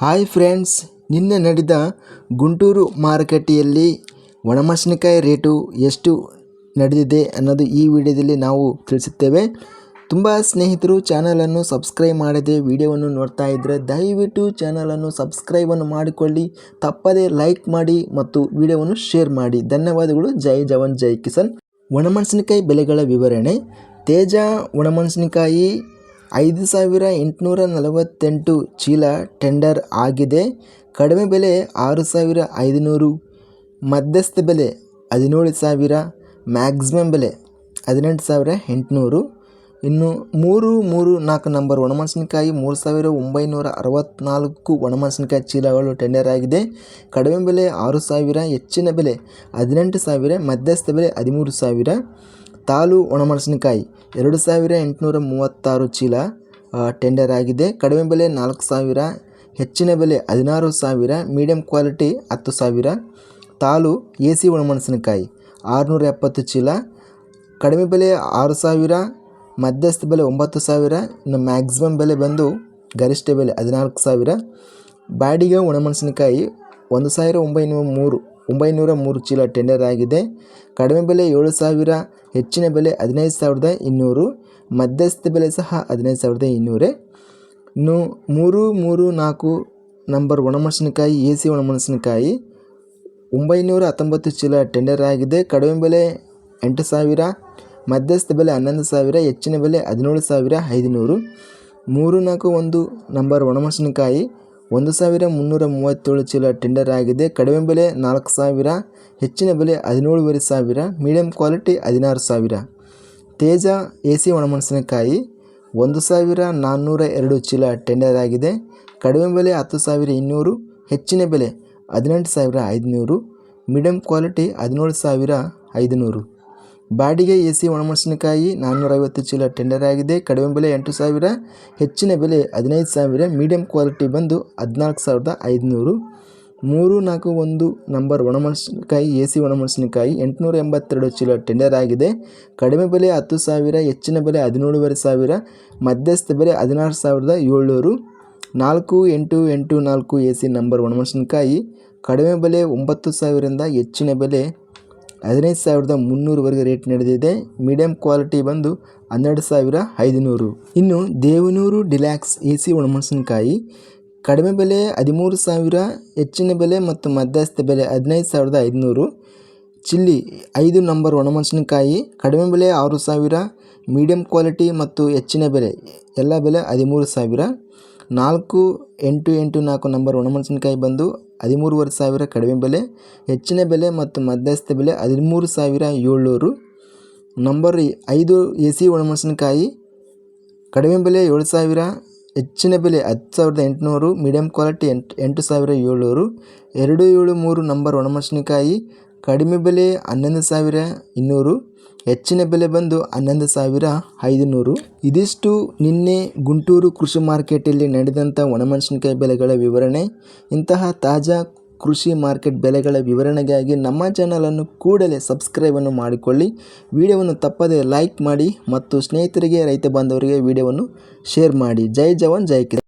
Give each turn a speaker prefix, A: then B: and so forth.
A: Hi friends ನಿನ್ನೆ ನಡೆದ ಗುಂಟೂರು ಮಾರುಕಟ್ಟೆಯಲ್ಲಿ ಒಣಮೆಣಸಿನಕಾಯಿ ರೇಟು ಎಷ್ಟು ನಡೆದಿದೆ ಅನ್ನೋದು ಈ ವಿಡಿಯೋದಲ್ಲಿ ನಾವು ತಿಳಿಸುತ್ತೇವೆ. ತುಂಬ ಸ್ನೇಹಿತರು ಚಾನಲನ್ನು ಸಬ್ಸ್ಕ್ರೈಬ್ ಮಾಡದೆ ವಿಡಿಯೋವನ್ನು ನೋಡ್ತಾ ಇದ್ದರೆ ದಯವಿಟ್ಟು ಚಾನಲನ್ನು ಸಬ್ಸ್ಕ್ರೈಬನ್ನು ಮಾಡಿಕೊಳ್ಳಿ. ತಪ್ಪದೇ ಲೈಕ್ ಮಾಡಿ ಮತ್ತು ವಿಡಿಯೋವನ್ನು ಶೇರ್ ಮಾಡಿ. ಧನ್ಯವಾದಗಳು. ಜೈ ಜವಾನ್, ಜೈ ಕಿಸಾನ್. ಒಣಮೆಣಸಿನಕಾಯಿ ಬೆಲೆಗಳ ವಿವರಣೆ. ತೇಜ ಒಣಮೆಣಸಿನಕಾಯಿ ಐದು ಸಾವಿರ ಎಂಟುನೂರ ನಲವತ್ತೆಂಟು ಚೀಲ ಟೆಂಡರ್ ಆಗಿದೆ. ಕಡಿಮೆ ಬೆಲೆ ಆರು ಸಾವಿರ ಐದುನೂರು, ಮಧ್ಯಸ್ಥ ಬೆಲೆ ಹದಿನೇಳು ಸಾವಿರ, ಮ್ಯಾಕ್ಸಿಮಮ್ ಬೆಲೆ ಹದಿನೆಂಟು ಸಾವಿರ ಎಂಟುನೂರು. ಇನ್ನು ಮೂರು ಮೂರು ನಾಲ್ಕು ನಂಬರ್ ಒಣಮೆಣಸಿನಕಾಯಿ ಮೂರು ಸಾವಿರ ಒಂಬೈನೂರ ಅರವತ್ತ್ನಾಲ್ಕು ಒಣಮೆಣಸಿನಕಾಯಿ ಚೀಲಗಳು ಟೆಂಡರ್ ಆಗಿದೆ. ಕಡಿಮೆ ಬೆಲೆ ಆರು ಸಾವಿರ, ಹೆಚ್ಚಿನ ಬೆಲೆ ಹದಿನೆಂಟು ಸಾವಿರ, ಮಧ್ಯಸ್ಥ ಬೆಲೆ ಹದಿಮೂರು ಸಾವಿರ. ತಾಲು ಒಣಮೆಣಸಿನಕಾಯಿ, ಎರಡು ಸಾವಿರ ಎಂಟುನೂರ ಮೂವತ್ತಾರು ಚೀಲ ಟೆಂಡರ್ ಆಗಿದೆ. ಕಡಿಮೆ ಬೆಲೆ ನಾಲ್ಕು ಸಾವಿರ, ಹೆಚ್ಚಿನ ಬೆಲೆ ಹದಿನಾರು ಸಾವಿರ ಮೀಡಿಯಂ ಕ್ವಾಲಿಟಿ ಹತ್ತು ಸಾವಿರ. ತಾಲು ಎ ಸಿ ಒಣಮೆಣಸಿನಕಾಯಿ, ಆರುನೂರ ಎಪ್ಪತ್ತು ಚೀಲ. ಕಡಿಮೆ ಬೆಲೆ ಆರು ಸಾವಿರ, ಮಧ್ಯಸ್ಥ ಬೆಲೆ ಒಂಬತ್ತು ಸಾವಿರ, ಇನ್ನು ಮ್ಯಾಕ್ಸಿಮಮ್ ಬೆಲೆ ಬಂದು ಗರಿಷ್ಠ ಬೆಲೆ ಹದಿನಾಲ್ಕು ಸಾವಿರ. ಬಾಡಿಗೆ ಒಣಮೆಣಸಿನಕಾಯಿ ಒಂದು ಸಾವಿರ ಒಂಬೈನೂರ ಮೂರು. ಒಂಬೈನೂರ ಮೂರು ಚೀಲ ಟೆಂಡರ್ ಆಗಿದೆ. ಕಡಿಮೆ ಬೆಲೆ ಏಳು ಸಾವಿರ, ಹೆಚ್ಚಿನ ಬೆಲೆ ಹದಿನೈದು ಸಾವಿರದ ಇನ್ನೂರು ಮಧ್ಯಸ್ಥ ಬೆಲೆ ಸಹ ಹದಿನೈದು ಸಾವಿರದ ಇನ್ನೂರೇ. ಇನ್ನು ಮೂರು ಮೂರು ನಾಲ್ಕು ನಂಬರ್ ಒಣಮೆಣಸಿನಕಾಯಿ, ಎ ಸಿ ಒಣಮೆಣಸಿನಕಾಯಿ, ಒಂಬೈನೂರ ಹತ್ತೊಂಬತ್ತು ಚೀಲ ಟೆಂಡರ್ ಆಗಿದೆ. ಕಡಿಮೆ ಬೆಲೆ ಎಂಟು ಸಾವಿರ ಮಧ್ಯಸ್ಥ ಬೆಲೆ ಹನ್ನೊಂದು ಸಾವಿರ, ಹೆಚ್ಚಿನ ಬೆಲೆ ಹದಿನೇಳು ಸಾವಿರ ಐದುನೂರು. ಮೂರು ನಾಲ್ಕು ಒಂದು ನಂಬರ್ ಒಣಮೆಣಸಿನಕಾಯಿ ಒಂದು ಸಾವಿರ ಮುನ್ನೂರ ಮೂವತ್ತೇಳು ಚೀಲ ಟೆಂಡರ್ ಆಗಿದೆ. ಕಡಿಮೆ ಬೆಲೆ ನಾಲ್ಕು ಸಾವಿರ, ಹೆಚ್ಚಿನ ಬೆಲೆ ಹದಿನೇಳುವರೆ ಸಾವಿರ ಮೀಡಿಯಂ ಕ್ವಾಲಿಟಿ ಹದಿನಾರು ಸಾವಿರ. ತೇಜ ಎ ಸಿ ಒಣಮೆಣಸಿನಕಾಯಿ, ಒಂದು ಸಾವಿರ ನಾನ್ನೂರ ಎರಡು ಚೀಲ ಟೆಂಡರ್ ಆಗಿದೆ. ಕಡಿಮೆ ಬೆಲೆ ಹತ್ತು ಸಾವಿರ ಇನ್ನೂರು, ಹೆಚ್ಚಿನ ಬೆಲೆ ಹದಿನೆಂಟು ಸಾವಿರ ಐದುನೂರು ಮೀಡಿಯಂ ಕ್ವಾಲಿಟಿ ಹದಿನೇಳು ಸಾವಿರ ಐದುನೂರು. ಬಾಡಿಗೆ ಎ ಸಿ ಒಣಮೆಣಸಿನಕಾಯಿ ನಾನ್ನೂರೈವತ್ತು ಚೀಲ ಟೆಂಡರ್ ಆಗಿದೆ. ಕಡಿಮೆ ಬೆಲೆ ಎಂಟು ಸಾವಿರ, ಹೆಚ್ಚಿನ ಬೆಲೆ ಹದಿನೈದು ಸಾವಿರ ಮೀಡಿಯಂ ಕ್ವಾಲಿಟಿ ಬಂದು ಹದಿನಾಲ್ಕು ಸಾವಿರದ ಐದುನೂರು. ಮೂರು ನಾಲ್ಕು ಒಂದು ನಂಬರ್ ಒಣಮೆಣಸಿನಕಾಯಿ ಎ ಸಿ ಒಣಮೆಣಸಿನಕಾಯಿ ಎಂಟುನೂರ ಎಂಬತ್ತೆರಡು ಚೀಲ ಟೆಂಡರ್ ಆಗಿದೆ. ಕಡಿಮೆ ಬೆಲೆ ಹತ್ತು ಸಾವಿರ, ಹೆಚ್ಚಿನ ಬೆಲೆ ಹದಿನೇಳುವರೆ ಸಾವಿರ, ಮಧ್ಯಸ್ಥ ಬೆಲೆ ಹದಿನಾರು ಸಾವಿರದ ಏಳ್ನೂರು. ನಾಲ್ಕು ಎಂಟು ಎಂಟು ನಾಲ್ಕು ಎ ಸಿ ನಂಬರ್ ಒಣಮೆಣಸಿನಕಾಯಿ, ಕಡಿಮೆ ಬೆಲೆ ಒಂಬತ್ತು ಸಾವಿರದಿಂದ ಹೆಚ್ಚಿನ ಬೆಲೆ ಹದಿನೈದು ಸಾವಿರದ ಮುನ್ನೂರವರೆಗೆ ರೇಟ್ ನಡೆದಿದೆ. ಮೀಡಿಯಂ ಕ್ವಾಲಿಟಿ ಬಂದು ಹನ್ನೆರಡು ಸಾವಿರ ಐದುನೂರು. ಇನ್ನು ದೇವನೂರು ಡಿಲ್ಯಾಕ್ಸ್ ಎ ಸಿ ಒಣಮೆಣಸಿನಕಾಯಿ, ಕಡಿಮೆ ಬೆಲೆ ಹದಿಮೂರು ಸಾವಿರ, ಹೆಚ್ಚಿನ ಬೆಲೆ ಮತ್ತು ಮಧ್ಯಸ್ಥ ಬೆಲೆ ಹದಿನೈದು ಸಾವಿರದ ಐದುನೂರು. ಚಿಲ್ಲಿ ಐದು ನಂಬರ್ ಒಣಮೆಣಸಿನಕಾಯಿ, ಕಡಿಮೆ ಬೆಲೆ ಆರು ಸಾವಿರ ಮೀಡಿಯಂ ಕ್ವಾಲಿಟಿ ಮತ್ತು ಹೆಚ್ಚಿನ ಬೆಲೆ ಎಲ್ಲ ಬೆಲೆ ಹದಿಮೂರು ಸಾವಿರ. ನಾಲ್ಕು ಎಂಟು ಎಂಟು ನಾಲ್ಕು ನಂಬರ್ ಒಣಮೆಣಸಿನಕಾಯಿ ಬಂದು ಹದಿಮೂರುವರೆ ಸಾವಿರ ಕಡಿಮೆ ಬೆಲೆ, ಹೆಚ್ಚಿನ ಬೆಲೆ ಮತ್ತು ಮಧ್ಯಸ್ಥ ಬೆಲೆ ಹದಿಮೂರು ಸಾವಿರ ಏಳ್ನೂರು. ನಂಬರ್ ಐದು ಎ ಸಿ ಒಣಮೆಣಸಿನಕಾಯಿ, ಕಡಿಮೆ ಬೆಲೆ ಏಳು ಸಾವಿರ, ಹೆಚ್ಚಿನ ಬೆಲೆ ಹತ್ತು ಸಾವಿರದ ಎಂಟುನೂರು ಮೀಡಿಯಮ್ ಕ್ವಾಲಿಟಿ ಎಂಟು ಎಂಟು ಸಾವಿರ ಏಳ್ನೂರು. ಎರಡು ಏಳು ಮೂರು ನಂಬರ್ ಒಣಮೆಣಸಿನಕಾಯಿ ಕಡಿಮೆ ಬೆಲೆ ಹನ್ನೊಂದು ಸಾವಿರ ಇನ್ನೂರು, ಹೆಚ್ಚಿನ ಬೆಲೆ ಬಂದು ಹನ್ನೊಂದು ಸಾವಿರ ಐದುನೂರು. ಇದಿಷ್ಟು ನಿನ್ನೆ ಗುಂಟೂರು ಕೃಷಿ ಮಾರ್ಕೆಟಲ್ಲಿ ನಡೆದಂಥ ಒಣಮೆಣಸಿನಕಾಯಿ ಬೆಲೆಗಳ ವಿವರಣೆ. ಇಂತಹ ತಾಜಾ ಕೃಷಿ ಮಾರ್ಕೆಟ್ ಬೆಲೆಗಳ ವಿವರಣೆಗಾಗಿ ನಮ್ಮ ಚಾನಲನ್ನು ಕೂಡಲೇ ಸಬ್ಸ್ಕ್ರೈಬನ್ನು ಮಾಡಿಕೊಳ್ಳಿ. ವಿಡಿಯೋವನ್ನು ತಪ್ಪದೇ ಲೈಕ್ ಮಾಡಿ ಮತ್ತು ಸ್ನೇಹಿತರಿಗೆ, ರೈತ ಬಾಂಧವರಿಗೆ ವಿಡಿಯೋವನ್ನು ಶೇರ್ ಮಾಡಿ. ಜೈ ಜವಾನ್, ಜೈ ಕಿಸಾನ್.